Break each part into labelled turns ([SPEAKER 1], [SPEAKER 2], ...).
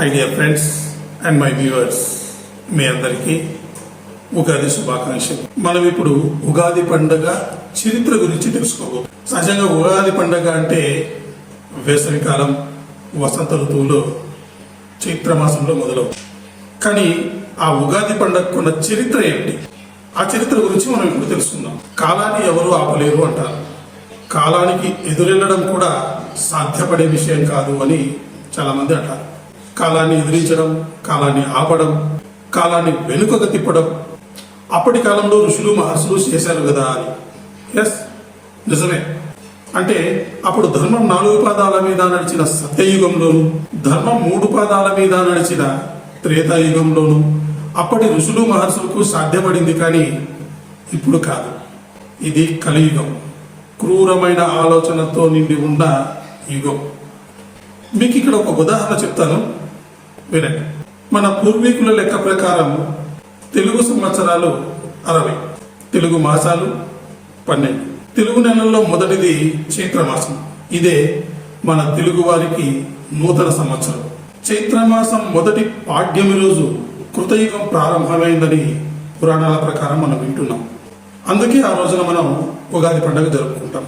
[SPEAKER 1] Hi dear friends and my viewers మీ అందరికీ ఉగాది శుభాకాంక్షలు. మనం ఇప్పుడు ఉగాది పండుగ చరిత్ర గురించి తెలుసుకోబో సహజంగా ఉగాది పండుగ అంటే వేసవికాలం వసంత ఋతువులో చైత్ర మాసంలో మొదలవు. కానీ ఆ ఉగాది పండుగకున్న చరిత్ర ఏంటి? ఆ చరిత్ర గురించి మనం ఇప్పుడు తెలుసుకుందాం. కాలాన్ని ఎవరు ఆపలేరు అంటారు. కాలానికి ఎదురెళ్ళడం కూడా సాధ్యపడే విషయం కాదు అని చాలామంది అంటారు. కాలాన్ని ఎదిరించడం కాలాన్ని ఆపడం కాలాన్ని వెనుకకు తిప్పడం. అప్పటి కాలంలో ఋషులు మహర్షులు చేశారు కదా అని. ఎస్ నిజమే. అంటే అప్పుడు ధర్మం నాలుగు పాదాల మీద నడిచిన సత్యయుగంలోను ధర్మం మూడు పాదాల మీద నడిచిన త్రేతాయుగంలోను అప్పటి ఋషులు మహర్షులకు సాధ్యపడింది కానీ ఇప్పుడు కాదు. ఇది కలియుగం. క్రూరమైన ఆలోచనతో నిండి ఉన్న యుగం. మీకు ఇక్కడ ఒక ఉదాహరణ చెప్తాను. వినండి. మన పూర్వీకుల లెక్క ప్రకారం తెలుగు సంవత్సరాలు అరవై తెలుగు మాసాలు పన్నెండు. తెలుగు నెలల్లో మొదటిది చైత్రమాసం. ఇదే మన తెలుగు వారికి నూతన సంవత్సరం. చైత్రమాసం మొదటి పాడ్యమి రోజు కృతయుగం ప్రారంభమైందని పురాణాల ప్రకారం మనం వింటున్నాం. అందుకే ఆ రోజున మనం ఉగాది పండుగ జరుపుకుంటాం.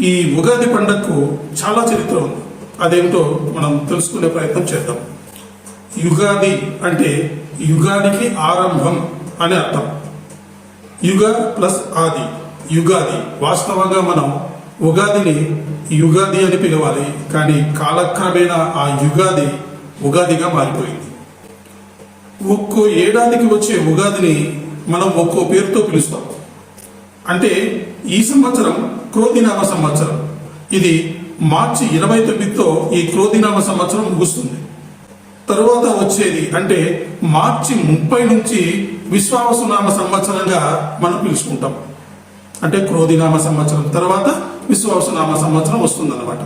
[SPEAKER 1] ఈ ఉగాది పండుగకు చాలా చరిత్ర ఉంది. అదేమిటో మనం తెలుసుకునే ప్రయత్నం చేద్దాం. యుగాది అంటే యుగానికి ఆరంభం అని అర్థం. యుగ ప్లస్ ఆది. యుగాది. వాస్తవంగా మనం ఉగాదిని యుగాది అని పిలవాలి కానీ కాలక్రమేణా ఆ యుగాది ఉగాదిగా మారిపోయింది. ఒక్కో ఏడాదికి వచ్చే ఉగాదిని మనం ఒక్కో పేరుతో పిలుస్తాం. అంటే ఈ సంవత్సరం క్రోధినామ సంవత్సరం. ఇది మార్చి ఇరవై తొమ్మిదితో ఈ క్రోధినామ సంవత్సరం ముగుస్తుంది. తరువాత వచ్చేది అంటే మార్చి ముప్పై నుంచి విశ్వావసునామ సంవత్సరంగా మనం పిలుచుకుంటాం. అంటే క్రోధినామ సంవత్సరం తర్వాత విశ్వావసునామ సంవత్సరం వస్తుందన్నమాట.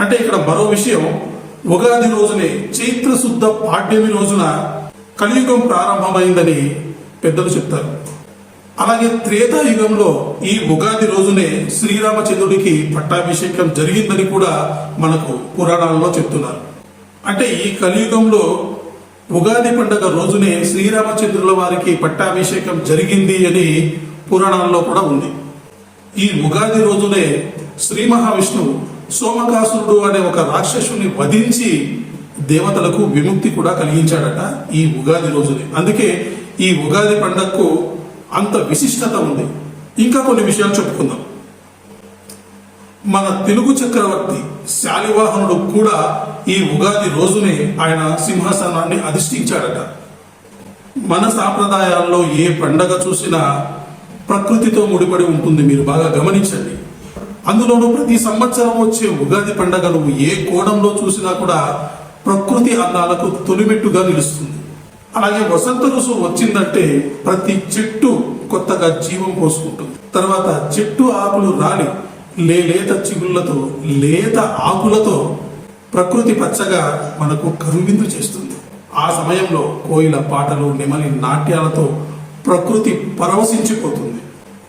[SPEAKER 1] అంటే ఇక్కడ మరో విషయం ఉగాది రోజునే చైత్ర శుద్ధ పాడ్యమి రోజున కలియుగం ప్రారంభమైందని పెద్దలు చెప్తారు. అలాగే త్రేతాయుగంలో ఈ ఉగాది రోజునే శ్రీరామచంద్రుడికి పట్టాభిషేకం జరిగిందని కూడా మనకు పురాణాలలో చెప్తున్నారు. అంటే ఈ కలియుగంలో ఉగాది పండుగ రోజునే శ్రీరామచంద్రుల వారికి పట్టాభిషేకం జరిగింది అని పురాణాల్లో కూడా ఉంది. ఈ ఉగాది రోజునే శ్రీ మహావిష్ణువు సోమకాసురుడు అనే ఒక రాక్షసుని వధించి దేవతలకు విముక్తి కూడా కలిగించాడట ఈ ఉగాది రోజునే. అందుకే ఈ ఉగాది పండగకు అంత విశిష్టత ఉంది. ఇంకా కొన్ని విషయాలు చెప్పుకుందాం. మన తెలుగు చక్రవర్తి శాలివాహనుడు కూడా ఈ ఉగాది రోజునే ఆయన సింహాసనాన్ని అధిష్ఠించాడట. మన సాంప్రదాయాల్లో ఏ పండగ చూసినా ప్రకృతితో ముడిపడి ఉంటుంది. మీరు బాగా గమనించండి. అందులోనూ ప్రతి సంవత్సరం వచ్చే ఉగాది పండగను ఏ కోణంలో చూసినా కూడా ప్రకృతి అందాలకు తొలిమెట్టుగా నిలుస్తుంది. అలాగే వసంత ఋతువు వచ్చిందంటే ప్రతి చెట్టు కొత్తగా జీవం పోసుకుంటుంది తర్వాత చెట్టు ఆకులు రాలి లే లేత చిగుళ్ళతో లేత ఆకులతో ప్రకృతి పచ్చగా మనకు కరువిందు చేస్తుంది. ఆ సమయంలో కోయిల పాటలు నెమలి నాట్యాలతో ప్రకృతి పరవశించిపోతుంది.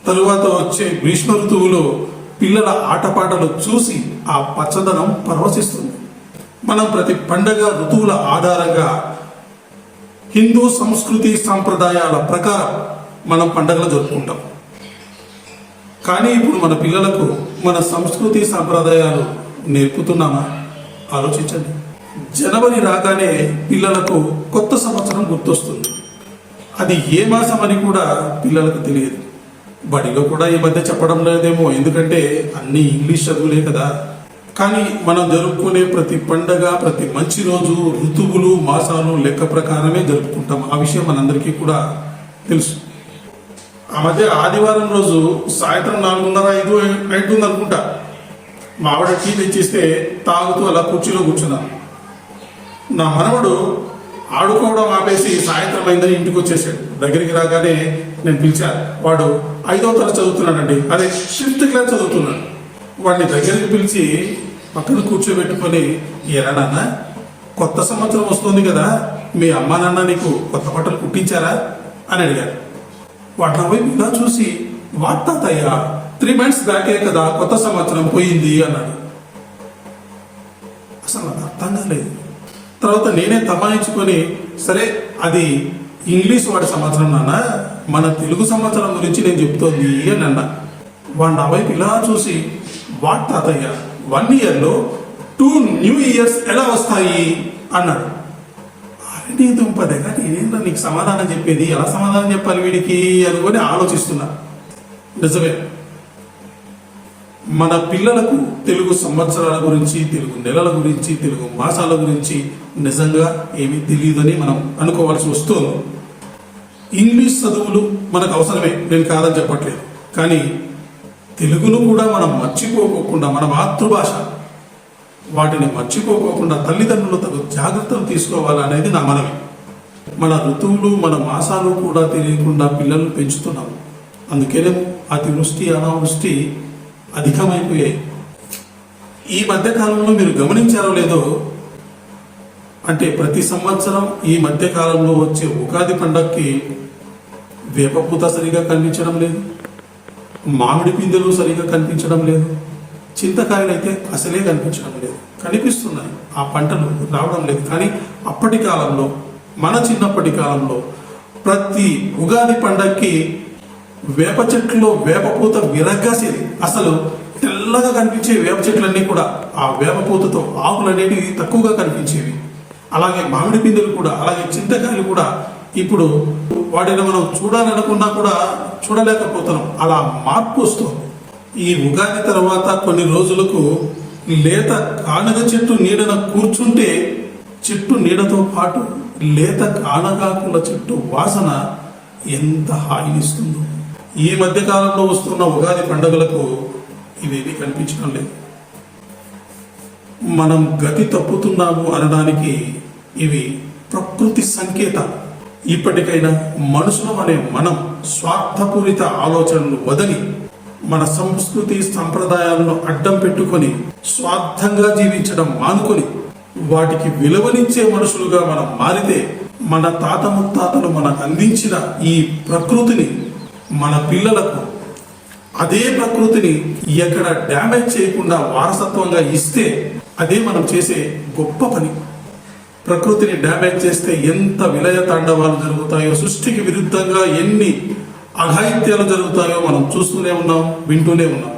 [SPEAKER 1] తరువాత వచ్చే గ్రీష్మ ఋతువులో పిల్లల ఆటపాటలు చూసి ఆ పచ్చదనం పరవశిస్తుంది. మనం ప్రతి పండగ ఋతువుల ఆధారంగా హిందూ సంస్కృతి సాంప్రదాయాల ప్రకారం మనం పండగలు జరుపుకుంటాం. కానీ ఇప్పుడు మన పిల్లలకు మన సంస్కృతి సాంప్రదాయాలు నేర్పుతున్నామా? ఆలోచించండి. జనవరి రాగానే పిల్లలకు కొత్త సంవత్సరం గుర్తొస్తుంది. అది ఏ మాసం అని కూడా పిల్లలకు తెలియదు. బడిలో కూడా ఈ మధ్య చెప్పడం లేదేమో ఎందుకంటే అన్ని ఇంగ్లీష్ చదువులే కదా. కానీ మనం జరుపుకునే ప్రతి పండగ ప్రతి మంచి రోజు ఋతువులు మాసాలు లెక్క ప్రకారమే జరుపుకుంటాం. ఆ విషయం మనందరికీ కూడా తెలుసు. ఆ మధ్య ఆదివారం రోజు సాయంత్రం నాలుగున్నర ఐదు అవుతుంది అనుకుంటా. మా ఆవిడ టీ తెచ్చిస్తే తాగుతూ అలా కుర్చీలో కూర్చున్నాను నా మనవడు ఆడుకోవడం ఆపేసి సాయంత్రం అయిందని ఇంటికి వచ్చేసాడు. దగ్గరికి రాగానే నేను పిలిచాను వాడు ఐదో తరగతి చదువుతున్నాడండి. అదే ఫిఫ్త్ క్లాస్ చదువుతున్నాడు. వాడిని దగ్గరికి పిలిచి పక్కన కూర్చోబెట్టుకొని ఎరా నాన్న కొత్త సంవత్సరం వస్తుంది కదా మీ అమ్మ నాన్న నీకు కొత్త బట్టలు కుట్టించారా? అని అడిగాడు. వాడు నా ఇలా చూసి వాట్ తాతయ్య త్రీ మంత్స్ బ్యాకే కదా కొత్త సంవత్సరం పోయింది అన్నాడు. అసలు నాకు అర్థం కాలేదు. తర్వాత నేనే తమాయించుకొని సరే అది ఇంగ్లీష్ వాడి సంవత్సరం నాన్న మన తెలుగు సంవత్సరం గురించి నేను చెప్తోంది అని అన్న. వాడు నా వైపు ఇలా చూసి వాట్ తాతయ్య వన్ ఇయర్లో టూ న్యూ ఇయర్స్ ఎలా వస్తాయి? అన్నాడు. అరే దుంపదే కానీ నేనేంటో నీకు సమాధానం చెప్పేది? ఎలా సమాధానం చెప్పాలి వీడికి? అనుకొని ఆలోచిస్తున్నా. నిజమే. మన పిల్లలకు తెలుగు సంవత్సరాల గురించి తెలుగు నెలల గురించి తెలుగు మాసాల గురించి నిజంగా ఏమీ తెలియదని మనం అనుకోవాల్సి వస్తుంది. ఇంగ్లీష్ చదువులు మనకు అవసరమే. నేను కాదని చెప్పట్లేదు. కానీ తెలుగును కూడా మనం మర్చిపోకోకుండా మన మాతృభాష వాటిని మర్చిపోకోకుండా తల్లిదండ్రులు తగు జాగ్రత్తలు తీసుకోవాలనేది నా మనవి. మన ఋతువులు మన మాసాలు కూడా తెలియకుండా పిల్లలను పెంచుతున్నాము. అందుకే అతివృష్టి అనావృష్టి అధికమైపోయాయి. ఈ మధ్య కాలంలో మీరు గమనించారో లేదో అంటే ప్రతి సంవత్సరం ఈ మధ్య కాలంలో వచ్చే ఉగాది పండక్కి వేపపూత సరిగా కనిపించడం లేదు మామిడి పిందెలు సరిగా కనిపించడం లేదు చింతకాయలు అయితే అసలే కనిపించడం లేదు కనిపిస్తున్నాయి. ఆ పంటలు రావడం లేదు. కానీ అప్పటి కాలంలో మన చిన్నప్పటి కాలంలో ప్రతి ఉగాది పండక్కి వేప చెట్లో వేప పూత విరగ్గాసేది అసలు తెల్లగా కనిపించే వేప చెట్లన్నీ కూడా ఆ వేప పూతతో ఆకులు అనేటివి తక్కువగా కనిపించేవి. అలాగే మామిడి పిందెలు కూడా అలాగే చింతకాయలు కూడా ఇప్పుడు వాటిని మనం చూడాలనుకున్నా కూడా చూడలేకపోతున్నాం. అలా మార్పు వస్తుంది. ఈ ఉగాది తర్వాత కొన్ని రోజులకు లేత కానగ చెట్టు నీడన కూర్చుంటే చెట్టు నీడతో పాటు లేత కానగాకుల చెట్టు వాసన ఎంత హాయినిస్తుందో. ఈ మధ్య కాలంలో వస్తున్న ఉగాది పండుగలకు ఇవేవి కనిపించడం లేదు. మనం గతి తప్పుతున్నాము అనడానికి ఇవి ప్రకృతి సంకేతాలు ఇప్పటికైనా మనుషులం అనే మనం స్వార్థపూరిత ఆలోచనలు వదిలి మన సంస్కృతి సంప్రదాయాలను అడ్డం పెట్టుకొని స్వార్థంగా జీవించడం మానుకొని వాటికి విలువనిచ్చే మనుషులుగా మనం మారితే మన తాత ముత్తాతలు మనకు అందించిన ఈ ప్రకృతిని మన పిల్లలకు అదే ప్రకృతిని ఎక్కడ డ్యామేజ్ చేయకుండా వారసత్వంగా ఇస్తే అదే మనం చేసే గొప్ప పని. ప్రకృతిని డ్యామేజ్ చేస్తే ఎంత విలయ తాండవాలు జరుగుతాయో సృష్టికి విరుద్ధంగా ఎన్ని అఘాయిత్యాలు జరుగుతాయో మనం చూస్తూనే ఉన్నాం వింటూనే ఉన్నాం.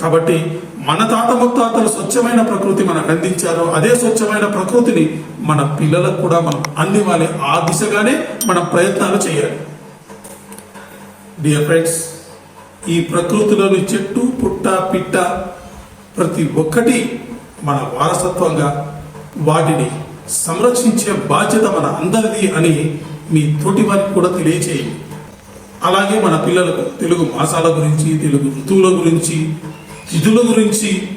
[SPEAKER 1] కాబట్టి మన తాత ముత్తాతలు స్వచ్ఛమైన ప్రకృతి మనకు అందించారో అదే స్వచ్ఛమైన ప్రకృతిని మన పిల్లలకు కూడా మనం అందివ్వాలి. ఆ దిశగానే మనం ప్రయత్నాలు చేయాలి. డియర్ ఫ్రెండ్స్ ఈ ప్రకృతిలోని చెట్టు పుట్ట పిట్ట ప్రతి ఒక్కటి మన వారసత్వంగా వాటిని సంరక్షించే బాధ్యత మన అందరిది అని మీ తోటి వారికి కూడా తెలియచేయండి. అలాగే మన పిల్లలకు తెలుగు మాసాల గురించి తెలుగు ఋతువుల గురించి తిథుల గురించి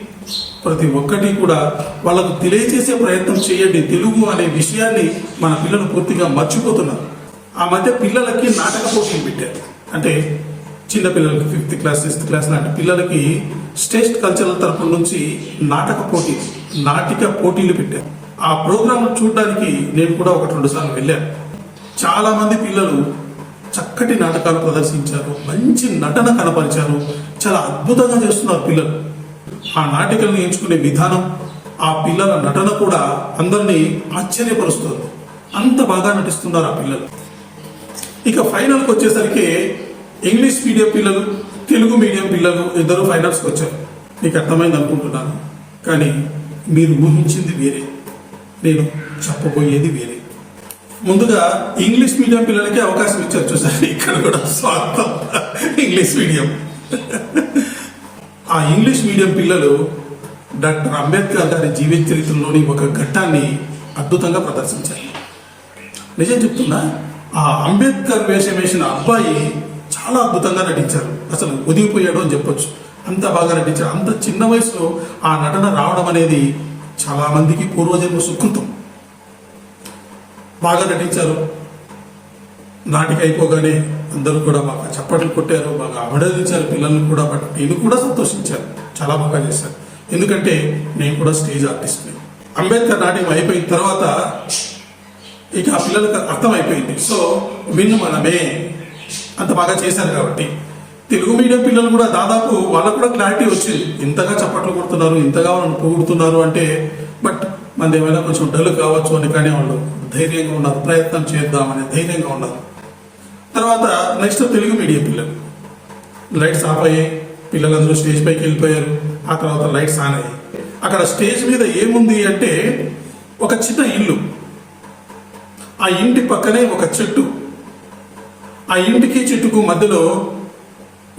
[SPEAKER 1] ప్రతి ఒక్కటి కూడా వాళ్ళకు తెలియజేసే ప్రయత్నం చేయండి. తెలుగు అనే విషయాన్ని మన పిల్లలు పూర్తిగా మర్చిపోతున్నారు. ఆ మధ్య పిల్లలకి నాటక పోటీలు పెట్టారు. అంటే చిన్నపిల్లలకి ఫిఫ్త్ క్లాస్ సిక్స్త్ క్లాస్ లాంటి పిల్లలకి స్టేట్ కల్చరల్ తరపు నుంచి నాటక పోటీ నాటిక పోటీలు పెట్టారు. ఆ ప్రోగ్రాం చూడడానికి నేను కూడా ఒకటి రెండు సార్లు వెళ్ళాను. చాలా మంది పిల్లలు చక్కటి నాటకాలు ప్రదర్శించారు మంచి నటన కనపరిచారు. చాలా అద్భుతంగా చేస్తున్నారు పిల్లలు. ఆ నాటికలను ఎంచుకునే విధానం ఆ పిల్లల నటన కూడా అందరినీ ఆశ్చర్యపరుస్తుంది. అంత బాగా నటిస్తున్నారు ఆ పిల్లలు. ఇక ఫైనల్కి వచ్చేసరికి ఇంగ్లీష్ మీడియం పిల్లలు తెలుగు మీడియం పిల్లలు ఇద్దరు ఫైనల్స్కి వచ్చారు. మీకు అర్థమైంది అనుకుంటున్నాను. కానీ మీరు ఊహించింది వేరే. నేను చెప్పబోయేది వేరే. ముందుగా ఇంగ్లీష్ మీడియం పిల్లలకి అవకాశం ఇచ్చారు చూసారు? ఇక్కడ కూడా స్వార్థం. ఇంగ్లీష్ మీడియం ఆ ఇంగ్లీష్ మీడియం పిల్లలు డాక్టర్ అంబేద్కర్ గారి జీవిత చరిత్రలోని ఒక ఘట్టాన్ని అద్భుతంగా ప్రదర్శించారు. నిజం చెప్తున్నా ఆ అంబేద్కర్ వేషం వేసిన అబ్బాయి చాలా అద్భుతంగా నటించారు. అసలు ఒదిగిపోయాడు అని చెప్పొచ్చు. అంత బాగా నటించారు. అంత చిన్న వయసులో ఆ నటన రావడం అనేది చాలా మందికి పూర్వజన్మ సుకృతం. బాగా నటించారు. నాటిక అయిపోగానే అందరూ కూడా బాగా చప్పట్లు కొట్టారు బాగా అభినందించారు పిల్లల్ని కూడా బట్ నేను కూడా సంతోషించాను. చాలా బాగా చేశాను ఎందుకంటే నేను కూడా స్టేజ్ ఆర్టిస్ట్ని. అంబేద్కర్ నాట్యం అయిపోయిన తర్వాత ఇక ఆ పిల్లలకు అర్థమైపోయింది. సో విన్ను మనమే అంత బాగా చేశారు కాబట్టి. తెలుగు మీడియం పిల్లలు కూడా దాదాపు వాళ్ళకు కూడా క్లారిటీ వచ్చింది ఇంతగా చప్పట్లు కొడుతున్నారు ఇంతగా వాళ్ళని పొగుడుతున్నారు అంటే బట్ మనది ఏమైనా కొంచెం డల్ కావచ్చు అని కానీ వాళ్ళు ధైర్యంగా ఉన్నారు ప్రయత్నం చేద్దామని ధైర్యంగా ఉన్నారు. తర్వాత నెక్స్ట్ తెలుగు మీడియం పిల్లలు. లైట్స్ ఆఫ్ అయ్యాయి పిల్లలందరూ స్టేజ్ పైకి వెళ్ళిపోయారు ఆ తర్వాత లైట్స్ ఆన్ అయ్యాయి. అక్కడ స్టేజ్ మీద ఏముంది అంటే ఒక చిన్న ఇల్లు. ఆ ఇంటి పక్కనే ఒక చెట్టు. ఆ ఇంటికి చెట్టుకు మధ్యలో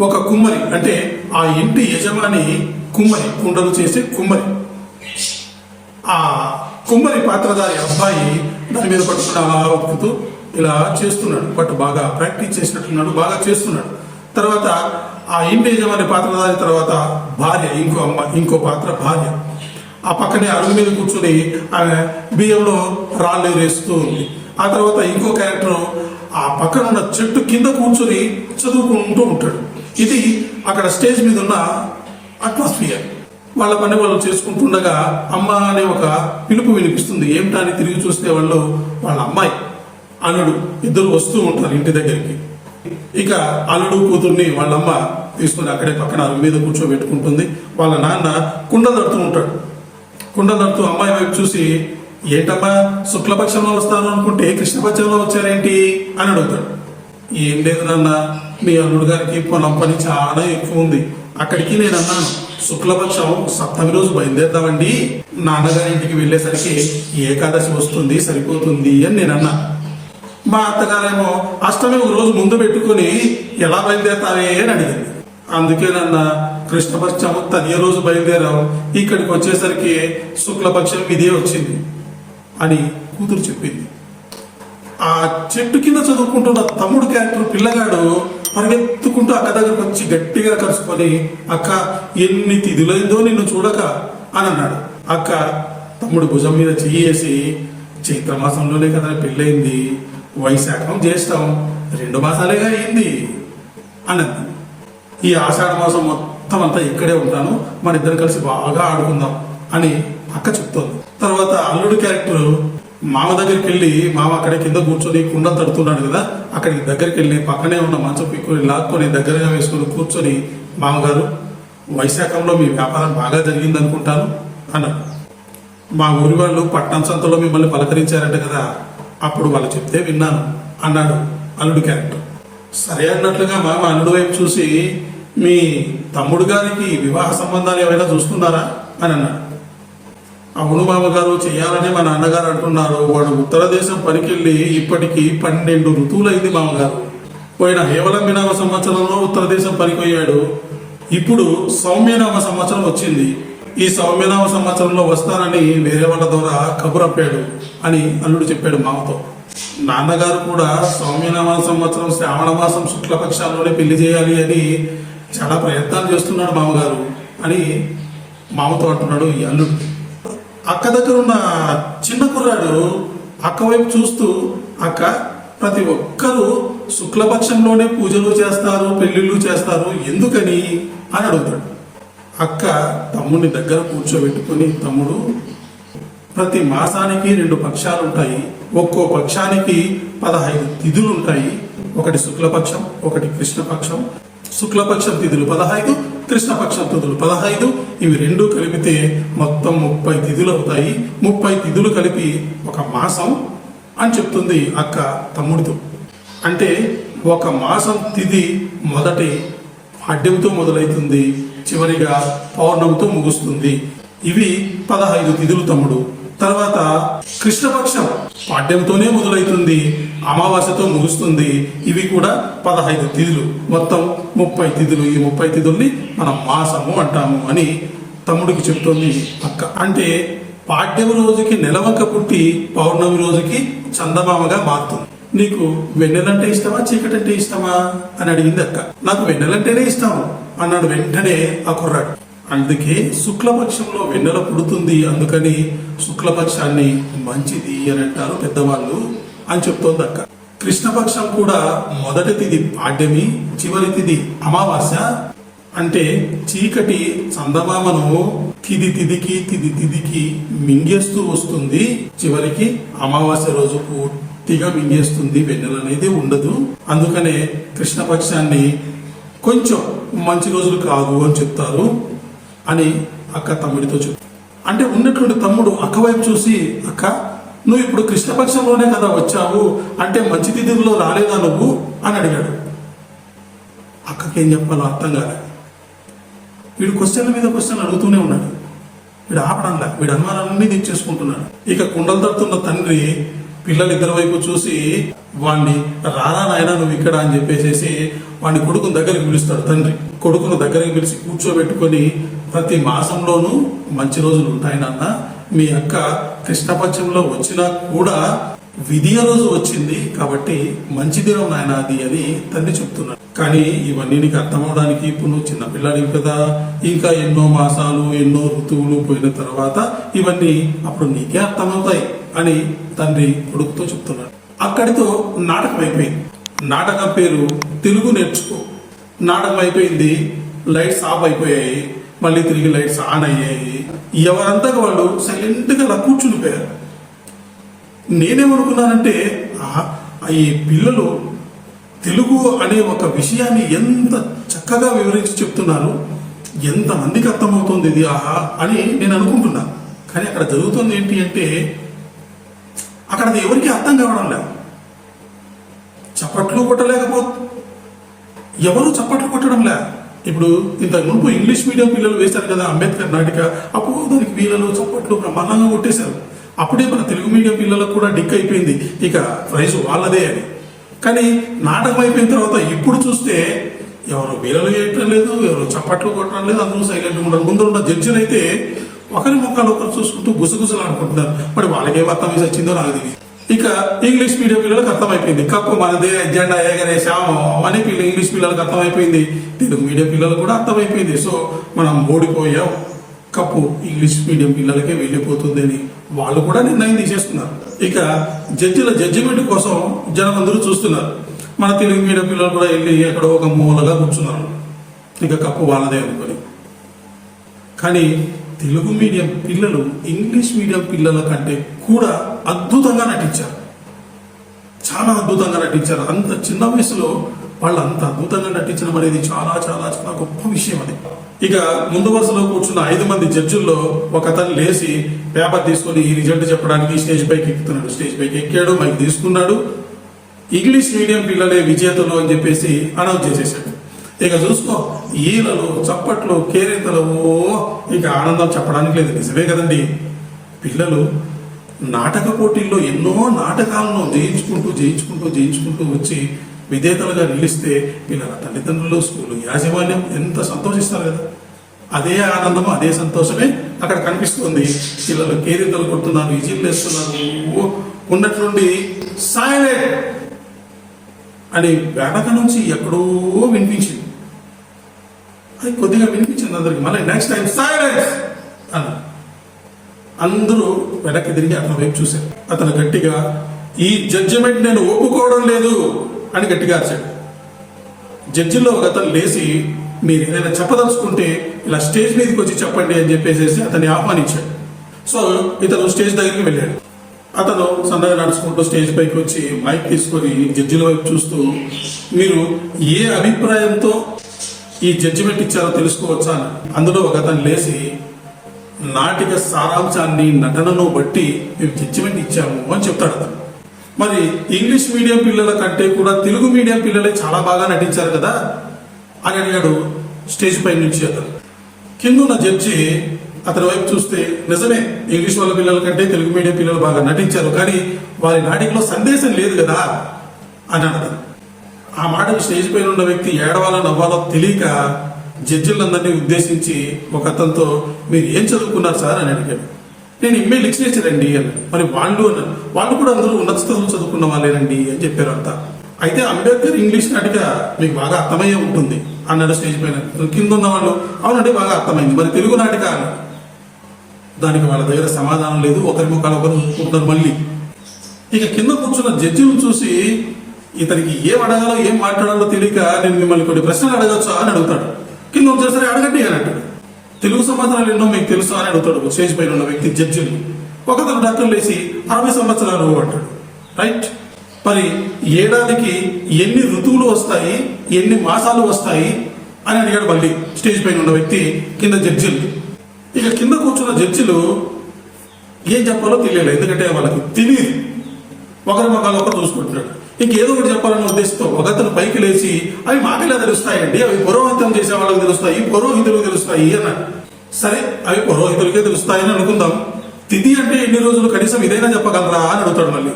[SPEAKER 1] ఒక కుమ్మరి అంటే ఆ ఇంటి యజమాని కుమ్మరి కుండలు చేసే కుమ్మరి. ఆ కుమ్మరి పాత్రధారి అబ్బాయి దాని మీద పట్టుకుని అలా ఒప్పుతూ ఇలా చేస్తున్నాడు. బట్ బాగా ప్రాక్టీస్ చేసినట్టున్నాడు బాగా చేస్తున్నాడు. తర్వాత ఆ ఇంటి యజమాని పాత్రధారి తర్వాత భార్య ఇంకో అమ్మ ఇంకో పాత్ర భార్య. ఆ పక్కనే అరుగు మీద కూర్చుని ఆమె బియ్యంలో రాళ్ళు వేస్తూ ఉంది. ఆ తర్వాత ఇంకో క్యారెక్టర్ ఆ పక్కన ఉన్న చెట్టు కింద కూర్చొని చదువుకుంటూ ఉంటాడు. ఇది అక్కడ స్టేజ్ మీద ఉన్న అట్మాస్ఫియర్. వాళ్ళ పని వాళ్ళు చేసుకుంటుండగా అమ్మ అనే ఒక పిలుపు వినిపిస్తుంది. ఏమిటా అని తిరిగి చూస్తే వాళ్ళు వాళ్ళ అమ్మాయి అల్లుడు ఇద్దరు వస్తూ ఉంటారు ఇంటి దగ్గరికి. ఇక అల్లుడు కూతుర్ని వాళ్ళమ్మ తీసుకుని అక్కడే పక్కన అరుగు మీద కూర్చోబెట్టుకుంటుంది. వాళ్ళ నాన్న కుండ తడుతూ ఉంటాడు. కుండ తడుతూ అమ్మాయి వైపు చూసి ఏంటమ్మా శుక్లపక్షంలో వస్తాను అనుకుంటే కృష్ణపక్షంలో వచ్చారేంటి అని అడుగుతాడు. ఏం లేదు నాన్న మీ అల్లుడు గారికి పొలం పని చాలా ఎక్కువ ఉంది. అక్కడికి నేను అన్నాను శుక్లపక్షం సప్తమి రోజు బయలుదేరుదామండి. నాన్నగారి ఇంటికి వెళ్ళేసరికి ఏకాదశి వస్తుంది సరిపోతుంది అని నేను అన్నా. మా అత్తగారేమో అష్టమి ఒక రోజు ముందు పెట్టుకొని ఎలా బయలుదేరతావే అని అడిగింది. అందుకే నన్న కృష్ణపక్షం తదియ రోజు బయలుదేరాం. ఇక్కడికి వచ్చేసరికి శుక్లపక్షం ఇదే వచ్చింది. అని కూతురు చెప్పింది. ఆ చెట్టు కింద చదువుకుంటున్న తమ్ముడు క్యారెక్టర్ పిల్లగాడు పరిగెత్తుకుంటూ అక్క దగ్గరకు వచ్చి గట్టిగా కలుసుకొని అక్క ఎన్ని తిథులైందో నిన్ను చూడక అని అన్నాడు. అక్క తమ్ముడు భుజం మీద చెయ్యేసి చైత్రమాసంలోనే కదా పెళ్ళయింది వైశాఖం జ్యేష్టం రెండు మాసాలేగా అయింది అన్నది ఈ ఆషాఢ మాసం మొత్తం అంతా ఇక్కడే ఉంటాను మన ఇద్దరు కలిసి బాగా ఆడుకుందాం అని అక్క చెప్తోంది. తర్వాత అల్లుడు క్యారెక్టర్ మామ దగ్గరికి వెళ్ళి మామ అక్కడ కింద కూర్చొని కుండ తడుతున్నాడు కదా అక్కడికి దగ్గరికి వెళ్ళి పక్కనే ఉన్న మంచం పిక్కుని లాక్కొని దగ్గరగా వేసుకొని కూర్చొని మామగారు వైశాఖంలో మీ వ్యాపారం బాగా జరిగింది అనుకుంటాను అన్నాడు మా ఊరి వాళ్ళు పట్టణ సంతలో మిమ్మల్ని పలకరించారంట కదా అప్పుడు వాళ్ళు చెప్తే విన్నాను అన్నాడు అల్లుడు క్యారెక్టర్. సరే అన్నట్లుగా మామ అల్లుడు వైపు చూసి మీ తమ్ముడు గారికి వివాహ సంబంధాలు ఏమైనా చూస్తున్నారా? అని అన్నాడు. అవును మామగారు చేయాలని మా నాన్నగారు అంటున్నారు. వాడు ఉత్తర దేశం పనికెళ్ళి ఇప్పటికి పన్నెండు ఋతువులైంది మామగారు పోయిన హేవలంబినామ సంవత్సరంలో ఉత్తర దేశం పనికొయ్యాడు. ఇప్పుడు సౌమ్యనామ సంవత్సరం వచ్చింది. ఈ సౌమ్యనామ సంవత్సరంలో వస్తానని వేరే వాళ్ళ ద్వారా కబురప్పాడు అని అల్లుడు చెప్పాడు మామతో. నాన్నగారు కూడా సౌమ్యనామ సంవత్సరం శ్రావణ మాసం శుక్లపక్షాల్లోనే పెళ్ళి చేయాలి అని చాలా ప్రయత్నాలు చేస్తున్నాడు మామగారు అని మామతో అంటున్నాడు ఈ అల్లుడు. అక్క దగ్గర ఉన్న చిన్న కుర్రాడు అక్క వైపు చూస్తూ అక్క ప్రతి ఒక్కరూ శుక్లపక్షంలోనే పూజలు చేస్తారు పెళ్ళిళ్ళు చేస్తారు ఎందుకని? అని అడుగుతాడు. అక్క తమ్ముడిని దగ్గర కూర్చోబెట్టుకుని తమ్ముడు ప్రతి మాసానికి రెండు పక్షాలు ఉంటాయి ఒక్కో పక్షానికి పదహైదు తిథులు ఉంటాయి ఒకటి శుక్లపక్షం ఒకటి కృష్ణపక్షం. శుక్లపక్షం తిథులు పదహైదు కృష్ణపక్ష తిథులు పదహైదు. ఇవి రెండు కలిపితే మొత్తం ముప్పై తిథులు అవుతాయి. ముప్పై తిథులు కలిపి ఒక మాసం అని చెప్తుంది అక్క తమ్ముడితో. అంటే ఒక మాసం తిథి మొదటి అడ్డంతో మొదలవుతుంది చివరిగా పౌర్ణమితో ముగుస్తుంది. ఇవి పదహైదు తిథులు తమ్ముడు. తర్వాత కృష్ణపక్షం పాడ్యంతోనే మొదలవుతుంది అమావాస్యతో ముగుస్తుంది. ఇవి కూడా పదహైదు తిథులు. మొత్తం ముప్పై తిథులు. ఈ ముప్పై తిథుల్ని మనం మాసము అంటాము అని తమ్ముడికి చెప్తోంది అక్క. అంటే పాడ్యం రోజుకి నెలవంక పుట్టి పౌర్ణమి రోజుకి చందమామగా మారుతుంది. నీకు వెన్నెలంటే ఇష్టమా చీకటంటే ఇష్టమా అని అడిగింది అక్క. నాకు వెన్నెలంటేనే ఇష్టం అన్నాడు వెంటనే ఆ కుర్రాడు. అందుకే శుక్లపక్షంలో వెన్నెల పుడుతుంది. అందుకని శుక్లపక్షాన్ని మంచిది అని అంటారు పెద్దవాళ్ళు అని చెప్తోంది అక్క. కృష్ణపక్షం కూడా మొదటి తిది పాడ్యమి చివరి తిది అమావాస్య అంటే చీకటి చందమామను తిది తిదికి తిది తిదికి మింగేస్తూ వస్తుంది. చివరికి అమావాస్య రోజు పూర్తిగా మింగేస్తుంది. వెన్నెల అనేది ఉండదు. అందుకనే కృష్ణపక్షాన్ని కొంచెం మంచి రోజులు కాదు అని చెప్తారు. అని అక్క తమ్ముడితో చూ అంటే ఉన్నటువంటి తమ్ముడు అక్క వైపు చూసి అక్క నువ్వు ఇప్పుడు కృష్ణపక్షంలోనే కదా వచ్చావు అంటే మంచి తిథిలో రాలేదా నువ్వు? అని అడిగాడు. అక్కకేం చెప్పాలో అర్థం కాలే. వీడు క్వశ్చన్ల మీద క్వశ్చన్ అడుగుతూనే ఉన్నాడు. వీడు ఆపడంలా వీడు అనుమానాలన్నీ తెచ్చేసుకుంటున్నాడు ఇక కుండలు తడుతున్న తండ్రి పిల్లలు ఇద్దరి వైపు చూసి వాణ్ణి రారా నాయనా నువ్వు ఇక్కడ? అని చెప్పేసేసి వాడిని కొడుకుని దగ్గరికి పిలుస్తాడు తండ్రి. కొడుకును దగ్గరికి పిలిచి కూర్చోబెట్టుకొని ప్రతి మాసంలోనూ మంచి రోజులు ఉంటాయి నాన్న. మీ అక్క కృష్ణపక్షంలో వచ్చినా కూడా విధియ రోజు వచ్చింది కాబట్టి మంచి దినం నాయన అది అని తండ్రి చెప్తున్నాడు. కానీ ఇవన్నీ నీకు అర్థమవడానికి ఇప్పుడు నువ్వు చిన్నపిల్లాడివి కదా. ఇంకా ఎన్నో మాసాలు ఎన్నో ఋతువులు పోయిన తర్వాత ఇవన్నీ అప్పుడు నీకే అర్థమవుతాయి. అని తండ్రి కొడుకుతో చెప్తున్నాడు. అక్కడితో నాటకం అయిపోయింది. నాటకం పేరు తెలుగు నేర్చుకో. నాటకం అయిపోయింది లైట్స్ ఆఫ్ అయిపోయాయి మళ్ళీ తిరిగి లైట్స్ ఆన్ అయ్యాయి. ఎవరంతా వాళ్ళు సైలెంట్గా అలా కూర్చునిపోయారు నేనేమనుకున్నానంటే ఆహా, ఈ పిల్లలు తెలుగు అనే ఒక విషయాన్ని ఎంత చక్కగా వివరించి చెప్తున్నారు. ఎంత మందికి అర్థమవుతుంది ఇది ఆహా అని నేను అనుకుంటున్నా. కానీ అక్కడ జరుగుతుంది ఏంటి అంటే అక్కడ అది ఎవరికి అర్థం కావడం లేదు. చప్పట్లు కొట్టలేకపో ఎవరు చప్పట్లు కొట్టడం లే ఇప్పుడు ఇంతకు మునుపు ఇంగ్లీష్ మీడియం పిల్లలు వేశారు కదా అంబేద్కర్ నాటిక అప్పుడు దానికి వీళ్ళలో చప్పట్లు బ్రహ్మాండంగా కొట్టేశారు. అప్పుడే మన తెలుగు మీడియం పిల్లలకు కూడా డిక్ అయిపోయింది. ఇక ప్రైజ్ వాళ్ళదే అని. కానీ నాటకం అయిపోయిన తర్వాత ఇప్పుడు చూస్తే ఎవరు వీళ్ళలు వేయటం లేదు ఎవరు చప్పట్లు కొట్టడం లేదు అందరూ సైలెంట్ ఉండడం. ముందు ఉన్న జడ్జిలు అయితే ఒకరి ముఖాలు ఒకరు చూసుకుంటూ గుసగుసలు అనుకుంటున్నారు మరి వాళ్ళకే అర్థం వేసి వచ్చిందో నాకు తెలియదు ఇక ఇంగ్లీష్ మీడియం పిల్లలకు అర్థమైపోయింది. కప్పు మనదే ఎజెండా ఎగరేసాము అని పిల్ల ఇంగ్లీష్ పిల్లలకు అర్థమైపోయింది. తెలుగు మీడియం పిల్లలకు కూడా అర్థమైపోయింది. సో మనం ఓడిపోయాం. కప్పు ఇంగ్లీష్ మీడియం పిల్లలకే వెళ్ళిపోతుంది అని వాళ్ళు కూడా నిర్ణయం తీసేస్తున్నారు. ఇక జడ్జిల జడ్జిమెంట్ కోసం జనం అందరూ చూస్తున్నారు. మన తెలుగు మీడియం పిల్లలు కూడా వెళ్ళి ఎక్కడో ఒక మూలగా కూర్చున్నారు. ఇక కప్పు వాళ్ళదే అనుకొని. కానీ తెలుగు మీడియం పిల్లలు ఇంగ్లీష్ మీడియం పిల్లల కంటే కూడా అద్భుతంగా నటించారు. చాలా అద్భుతంగా నటించారు. అంత చిన్న వయసులో వాళ్ళు అంత అద్భుతంగా నటించడం అనేది చాలా చాలా చాలా గొప్ప విషయం అది. ఇక ముందు వరుసలో కూర్చున్న ఐదు మంది జడ్జుల్లో ఒక అతను లేచి పేపర్ తీసుకొని ఈ రిజల్ట్ చెప్పడానికి స్టేజ్ పైకి ఎక్కుతున్నాడు స్టేజ్ పైకి ఎక్కాడు మైక్ తీసుకున్నాడు. ఇంగ్లీష్ మీడియం పిల్లలే విజేతలు అని చెప్పేసి అనౌన్స్ చేసేసాడు ఇక చూసుకో ఈలలు చప్పట్లు కేరింతలు ఓ ఇక ఆనందం చెప్పడానికి లేదు. నిజమే కదండి. పిల్లలు నాటక పోటీల్లో ఎన్నో నాటకాలను జయించుకుంటూ జయించుకుంటూ జయించుకుంటూ వచ్చి విజేతలుగా నిలిస్తే పిల్లల తల్లిదండ్రులు స్కూలు యాజమాన్యం ఎంత సంతోషిస్తారు కదా. అదే ఆనందము అదే సంతోషమే అక్కడ కనిపిస్తుంది. పిల్లలు కేరింతలు కొడుతున్నారు విజయం వేస్తున్నారు. ఉన్నట్టు నుండి సైలెంట్ అని వెనక నుంచి ఎక్కడో వినిపించింది. అది కొద్దిగా వినిపించింది అందరికి. మళ్ళీ నెక్స్ట్ టైం సైలెన్స్ అన్న అందరూ వెనక్కి తిరిగి అతని వైపు చూశారు. అతను గట్టిగా ఈ జడ్జిమెంట్ నేను ఒప్పుకోవడం లేదు అని గట్టిగా అరిచాడు. జడ్జిలో ఒక అతను లేచి మీరు ఏదైనా చెప్పదలుచుకుంటే ఇలా స్టేజ్ మీదకి వచ్చి చెప్పండి అని చెప్పేసి అతన్ని ఆహ్వానించాడు. సో ఇతను స్టేజ్ దగ్గరికి వెళ్ళాడు. అతను సన్నగా నడుచుకుంటూ స్టేజ్ పైకి వచ్చి మైక్ తీసుకొని జడ్జిల వైపు చూస్తూ మీరు ఏ అభిప్రాయంతో ఈ జడ్జిమెంట్ ఇచ్చారో తెలుసుకోవచ్చా అని. అందులో ఒక అతను లేచి నాటిక సారాంశాన్ని నటనను బట్టి మేము జడ్జిమెంట్ ఇచ్చాము అని చెప్తాడు అతను. మరి ఇంగ్లీష్ మీడియం పిల్లల కంటే కూడా తెలుగు మీడియం పిల్లలే చాలా బాగా నటించారు కదా అని అడిగాడు స్టేజ్ పై నుంచి అతను. కింద ఉన్న జడ్జి అతని వైపు చూస్తే నిజమే ఇంగ్లీష్ వాళ్ళ పిల్లల కంటే తెలుగు మీడియం పిల్లలు బాగా నటించారు కానీ వారి నాటికలో సందేశం లేదు కదా అని అన్నాడు ఆ మాటకి స్టేజ్ పైన ఉన్న వ్యక్తి ఏడవాలో నవ్వాలో తెలియక జడ్జిలందరినీ ఉద్దేశించి ఒక అతనితో మీరు ఏం చదువుకున్నారు సార్? అని అడిగాడు. నేను ఎంఏ లిటరేచర్ అండి అన్నాడు. మరి వాళ్ళు? అన్నారు వాళ్ళు కూడా అందరూ ఉన్నత చదువులు చదువుకున్న వాళ్ళేనండి అని చెప్పారు అంతా. అయితే అంబేద్కర్ ఇంగ్లీష్ నాటిక మీకు బాగా అర్థమయ్యే ఉంటుంది అన్నాడు స్టేజ్ పైన. కింద ఉన్న వాళ్ళు అవునండి బాగా అర్థమైంది. మరి తెలుగు నాటిక? దానికి వాళ్ళ దగ్గర సమాధానం లేదు. ఒకరి ముఖాలు ఒకరు చూసుకుంటారు మళ్ళీ. ఇక కింద కూర్చున్న జడ్జిని చూసి ఇతనికి ఏం అడగాలో ఏం మాట్లాడాలో తెలియక నేను మిమ్మల్ని కొన్ని ప్రశ్నలు అడగచ్చు అని అడుగుతాడు. కింద వచ్చేసరి అడగండి అని అంటాడు. తెలుగు సంవత్సరాలు ఎన్నో మీకు తెలుసా అని అడుగుతాడు. స్టేజ్ పైన ఉన్న వ్యక్తి జడ్జిని. ఒకతను డాక్టర్ లేచి అరవై సంవత్సరాలు అంటాడు. రైట్. మరి ఏడాదికి ఎన్ని ఋతువులు వస్తాయి ఎన్ని మాసాలు వస్తాయి? అని అడిగాడు మళ్ళీ స్టేజ్ పైన ఉన్న వ్యక్తి కింద జడ్జిలు ఇక కింద కూర్చున్న జడ్జిలు ఏం చెప్పాలో తెలియలేదు. ఎందుకంటే వాళ్ళకి తెలియదు ఒకరి మొక్కలు ఒకరు చూసుకుంటున్నాడు ఇంకేదో ఒకటి చెప్పాలన్న ఉద్దేశంతో ఒకతను పైకి లేచి అవి మాకెలా తెలుస్తాయండి అవి పురోహితం చేసే వాళ్ళకి తెలుస్తాయి పురోహితులకు తెలుస్తాయి అన్న సరే అవి పురోహితులకే తెలుస్తాయని అనుకుందాం. తిథి అంటే ఎన్ని రోజులు? కనీసం ఇదైనా చెప్పగలరా అని అడుగుతాడు మళ్ళీ.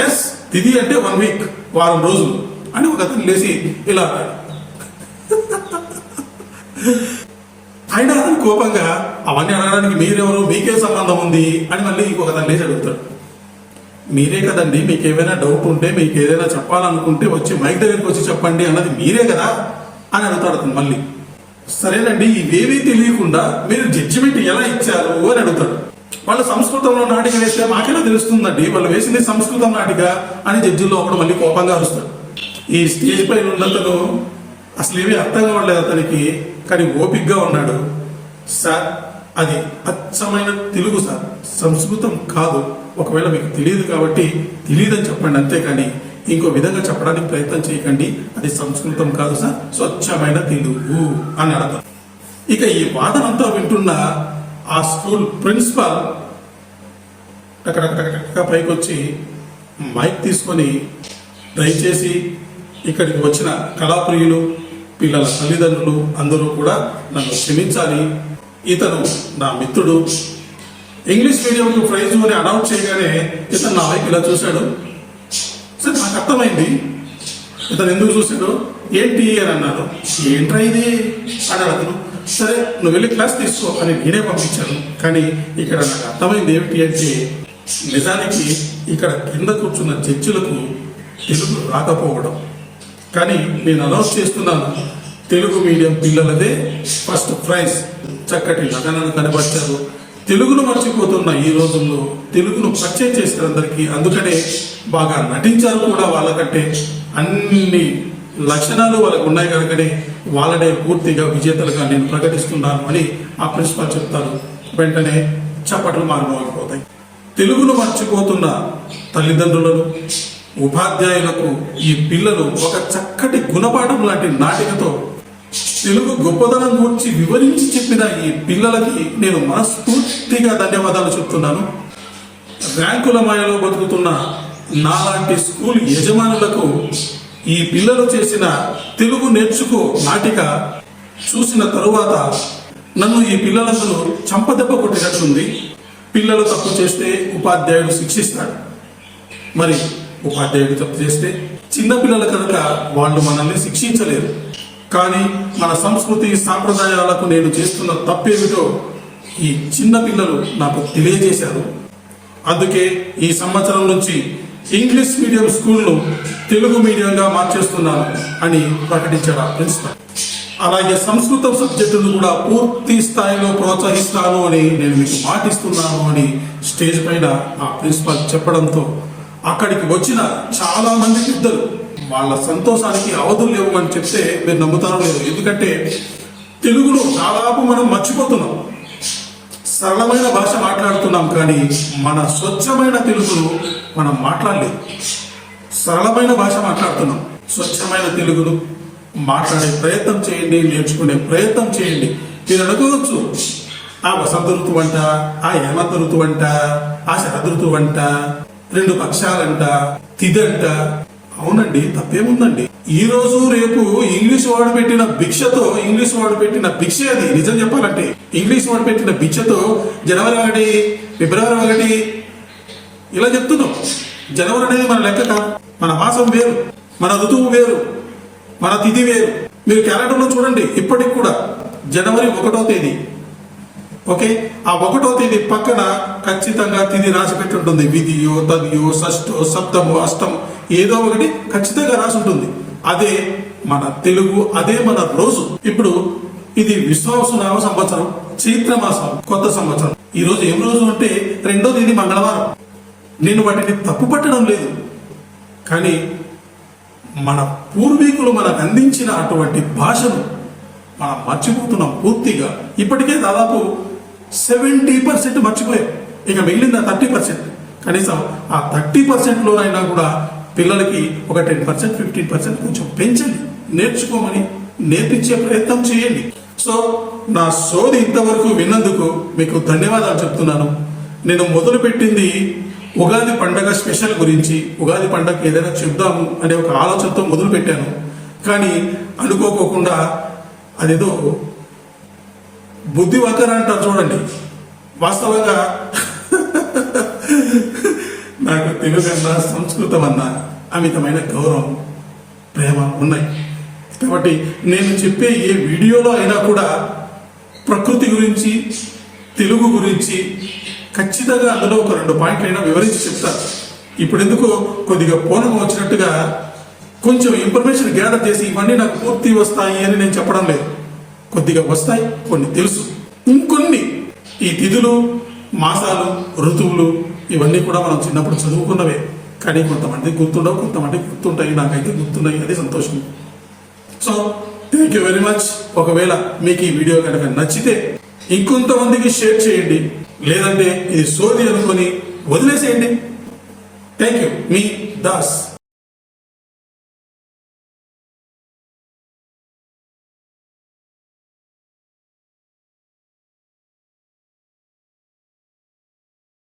[SPEAKER 1] ఎస్ తిథి అంటే వన్ వీక్ వారం రోజులు అని ఒక అతను లేచి ఇలా ఆయన అయినా కోపంగా అవన్నీ అడగడానికి మీరెవరు? మీకే సంబంధం ఉంది అని మళ్ళీ ఇంకొక అతను లేచి అడుగుతాడు. మీరే కదండి మీకు ఏమైనా డౌట్ ఉంటే మీకు ఏదైనా చెప్పాలనుకుంటే వచ్చి మైక్ దగ్గరికి వచ్చి చెప్పండి అన్నది మీరే కదా అని అడుగుతాడు అతను మళ్ళీ. సరేనండి ఇవేవీ తెలియకుండా మీరు జడ్జిమెంట్ ఎలా ఇచ్చారు అని అడుగుతాడు. వాళ్ళు సంస్కృతంలో నాటిక వేస్తే మాకెలా తెలుస్తుందండి? వాళ్ళు వేసింది సంస్కృతం నాటిక అని జడ్జిలో ఒకడు మళ్ళీ కోపంగా అరుస్తాడు. ఈ స్టేజ్ పైన ఉన్నతను అసలు ఏమీ అర్థం కావట్లేదు అతనికి కానీ ఓపిగ్గా ఉన్నాడు. సార్ అది అచ్చమైన తెలుగు సార్ సంస్కృతం కాదు. ఒకవేళ మీకు తెలియదు కాబట్టి తెలియదని చెప్పండి అంతేకాని ఇంకో విధంగా చెప్పడానికి ప్రయత్నం చేయకండి. అది సంస్కృతం కాదు సార్ స్వచ్ఛమైన తెలుగు అని అర్థం. ఇక ఈ వాదనంతా వింటున్న ఆ స్కూల్ ప్రిన్సిపాల్ టకటకటకటక పైకి వచ్చి మైక్ తీసుకొని దయచేసి ఇక్కడికి వచ్చిన కళాప్రియులు పిల్లల తల్లిదండ్రులు అందరూ కూడా నన్ను క్షమించాలి. ఇతను నా మిత్రుడు. ఇంగ్లీష్ మీడియంకు ప్రైజ్ అని అనౌన్స్ చేయగానే ఇతను నా వైపు ఇలా చూశాడు. సరే నాకు అర్థమైంది. ఇతను ఎందుకు చూశాడు? ఏంటి? అని అన్నాడు. ఏంట్రా ఇది? అన్నాడు అతను సరే నువ్వు వెళ్ళి క్లాస్ తీసుకో అని నేనే పంపించాను. కానీ ఇక్కడ నాకు అర్థమైంది ఏమిటి అంటే నిజానికి ఇక్కడ కింద కూర్చున్న జడ్జిలకు తెలుగు రాకపోవడం. కానీ నేను అనౌన్స్ చేస్తున్నాను తెలుగు మీడియం పిల్లలదే ఫస్ట్ ప్రైజ్. చక్కటి నటనను కనబరిచారు. తెలుగును మర్చిపోతున్న ఈ రోజుల్లో తెలుగును పరిచయం చేశారు అందరికీ అందుకనే బాగా నటించారు కూడా వాళ్ళకంటే. అన్ని లక్షణాలు వాళ్ళకు ఉన్నాయి కనుకనే వాళ్ళనే పూర్తిగా విజేతలుగా నేను ప్రకటిస్తున్నాను అని ఆ ప్రిన్సిపాల్ చెప్తారు. వెంటనే చప్పట్లు మారుమోగిపోతాయి. తెలుగును మర్చిపోతున్న తల్లిదండ్రులను ఉపాధ్యాయులకు ఈ పిల్లలు ఒక చక్కటి గుణపాఠం లాంటి నాటికతో తెలుగు గొప్పదనం గురించి వివరించి చెప్పిన ఈ పిల్లలకి నేను మనస్ఫూర్తిగా ధన్యవాదాలు చెప్తున్నాను. ర్యాంకుల మాయలో బతుకుతున్న నాలాంటి స్కూల్ యజమానులకు ఈ పిల్లలు చేసిన తెలుగు నేర్చుకో నాటిక చూసిన తరువాత నన్ను ఈ పిల్లలందరూ చంపదెబ్బ కొట్టినట్లుంది పిల్లలు తప్పు చేస్తే ఉపాధ్యాయుడు శిక్షిస్తాడు. మరి ఉపాధ్యాయుడు తప్పు చేస్తే చిన్నపిల్లల కనుక వాళ్ళు మనల్ని శిక్షించలేరు. కానీ మన సంస్కృతి సాంప్రదాయాలకు నేను చేస్తున్న తప్పేమిటో ఈ చిన్న పిల్లలు నాకు తెలియజేశారు. అందుకే ఈ సంవత్సరం నుంచి ఇంగ్లీష్ మీడియం స్కూల్ను తెలుగు మీడియంగా మార్చేస్తున్నాను అని ప్రకటించాడు ఆ ప్రిన్సిపల్. అలాగే సంస్కృతం సబ్జెక్టును కూడా పూర్తి స్థాయిలో ప్రోత్సహిస్తాను అని నేను మీకు మాటిస్తున్నాను అని స్టేజ్ పైన ఆ ప్రిన్సిపల్ చెప్పడంతో అక్కడికి వచ్చిన చాలా మంది పెద్దలు వాళ్ళ సంతోషానికి అవధులు లేవు అని చెప్తే మీరు నమ్ముతారో లేదు? ఎందుకంటే తెలుగులో దాదాపు మనం మర్చిపోతున్నాం. సరళమైన భాష మాట్లాడుతున్నాం కానీ మన స్వచ్ఛమైన తెలుగును మనం మాట్లాడలేదు. సరళమైన భాష మాట్లాడుతున్నాం. స్వచ్ఛమైన తెలుగును మాట్లాడే ప్రయత్నం చేయండి నేర్చుకునే ప్రయత్నం చేయండి. మీరు అనుకోవచ్చు ఆ వసంత ఋతువు అంట ఆ హేమంత ఋతువు అంట ఆ శరద్ ఋతువు అంట రెండు పక్షాలంట తిదంట అవునండి తప్పేముందండి. ఈ రోజు రేపు ఇంగ్లీష్ వాడు పెట్టిన భిక్షతో ఇంగ్లీష్ వాడు పెట్టిన భిక్ష అది నిజం చెప్పాలంటే. ఇంగ్లీష్ వాడు పెట్టిన భిక్షతో జనవరి ఒకటి ఫిబ్రవరి ఒకటి ఇలా చెప్తున్నాం. జనవరి అనేది మన లెక్క కాదు. మన మాసం వేరు మన ఋతువు వేరు మన తిథి వేరు. మీరు క్యాలెండర్లో చూడండి ఇప్పటికి కూడా జనవరి ఒకటో తేదీ. ఓకే? ఆ ఒకటో తేదీ పక్కన ఖచ్చితంగా తిది రాసి పెట్టి ఉంటుంది విధియో తదియో షష్టో సప్తమో అష్టం ఏదో ఒకటి ఖచ్చితంగా రాసి ఉంటుంది అదే మన తెలుగు అదే మన రోజు. ఇప్పుడు ఇది విశ్వాసనామ సంవత్సరం చైత్రమాసం కొత్త సంవత్సరం. ఈ రోజు ఏం రోజు అంటే రెండో తేదీ మంగళవారం. నేను వాటిని తప్పు పట్టడం లేదు. కానీ మన పూర్వీకులు మనకు అందించిన అటువంటి భాషను మనం మర్చిపోతున్నాం పూర్తిగా. ఇప్పటికే దాదాపు సెవెంటీ పర్సెంట్ మర్చిపోయాం ఇక మిగిలింది థర్టీ పర్సెంట్. కనీసం ఆ థర్టీ పర్సెంట్లోనైనా కూడా పిల్లలకి ఒక టెన్ పర్సెంట్ ఫిఫ్టీన్ పర్సెంట్ కొంచెం పెంచండి. నేర్చుకోమని నేర్పించే ప్రయత్నం చేయండి. సో నా సోది ఇంతవరకు విన్నందుకు మీకు ధన్యవాదాలు చెప్తున్నాను. నేను మొదలుపెట్టింది ఉగాది పండగ స్పెషల్ గురించి ఉగాది పండగ ఏదైనా చెప్దాము అనే ఒక ఆలోచనతో మొదలుపెట్టాను. కానీ అనుకోకోకుండా అదేదో బుద్ధి వంకర అంటారు చూడండి. వాస్తవంగా నాకు తెలుగన్నా సంస్కృతం అన్న అమితమైన గౌరవం ప్రేమ ఉన్నాయి. కాబట్టి నేను చెప్పే ఏ వీడియోలో అయినా కూడా ప్రకృతి గురించి తెలుగు గురించి ఖచ్చితంగా అందులో ఒక రెండు పాయింట్లు అయినా వివరించి చెప్తాను ఇప్పుడు ఎందుకు కొద్దిగా పూర్ణం వచ్చినట్టుగా కొంచెం ఇన్ఫర్మేషన్ గ్యాదర్ చేసి ఇవన్నీ నాకు పూర్తి వస్తాయి అని నేను చెప్పడం లేదు. కొద్దిగా వస్తాయి కొన్ని తెలుసు. ఇంకొన్ని ఈ తిథులు మాసాలు ఋతువులు ఇవన్నీ కూడా మనం చిన్నప్పుడు చదువుకున్నవే. కానీ కొంతమంది గుర్తుండవు కొంతమంది గుర్తుంటాయి. నాకైతే గుర్తున్నాయి అది సంతోషం. So thank you very much ఒకవేళ మీకు ఈ వీడియో కనుక నచ్చితే ఇంకొంతమందికి షేర్ చేయండి. లేదంటే ఇది సోది అనుకొని వదిలేసేయండి. థ్యాంక్ యూ మీ దాస్.